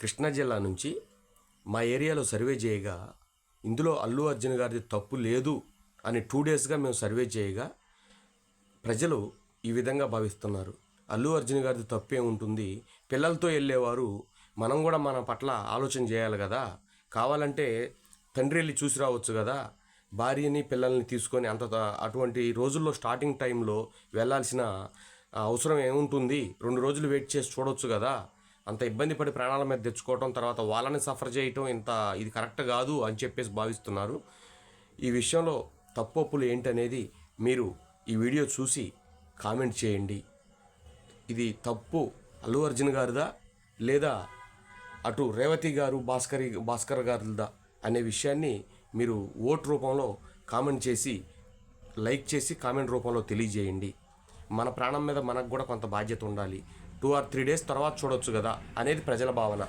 కృష్ణా జిల్లా నుంచి మా ఏరియాలో సర్వే చేయగా ఇందులో అల్లు అర్జున్ గారిది తప్పు లేదు అని టూ డేస్గా మేము సర్వే చేయగా ప్రజలు ఈ విధంగా భావిస్తున్నారు. అల్లు అర్జున్ గారిది తప్పే ఉంటుంది. పిల్లలతో వెళ్ళేవారు మనం కూడా మన పట్ల ఆలోచన చేయాలి కదా. కావాలంటే తండ్రి వెళ్ళి చూసి రావచ్చు కదా. భార్యని పిల్లల్ని తీసుకొని అంత అటువంటి రోజుల్లో స్టార్టింగ్ టైంలో వెళ్ళాల్సిన అవసరం ఏముంటుంది? రెండు రోజులు వెయిట్ చేసి చూడొచ్చు కదా. అంత ఇబ్బంది పడి ప్రాణాల మీద తెచ్చుకోవటం తర్వాత వాళ్ళని సఫర్ చేయటం ఇంత ఇది కరెక్ట్ కాదు అని చెప్పేసి భావిస్తున్నారు. ఈ విషయంలో తప్పొప్పులు ఏంటనేది మీరు ఈ వీడియో చూసి కామెంట్ చేయండి. ఇది తప్పు అల్లు అర్జున్ గారిదా లేదా అటు రేవతి గారు భాస్కరి భాస్కర్ గారిదా అనే విషయాన్ని మీరు ఓట్ రూపంలో కామెంట్ చేసి లైక్ చేసి కామెంట్ రూపంలో తెలియజేయండి. మన ప్రాణం మీద మనకు కూడా కొంత బాధ్యత ఉండాలి. టూ ఆర్ త్రీ డేస్ తర్వాత చూడొచ్చు కదా అనేది ప్రజల భావన.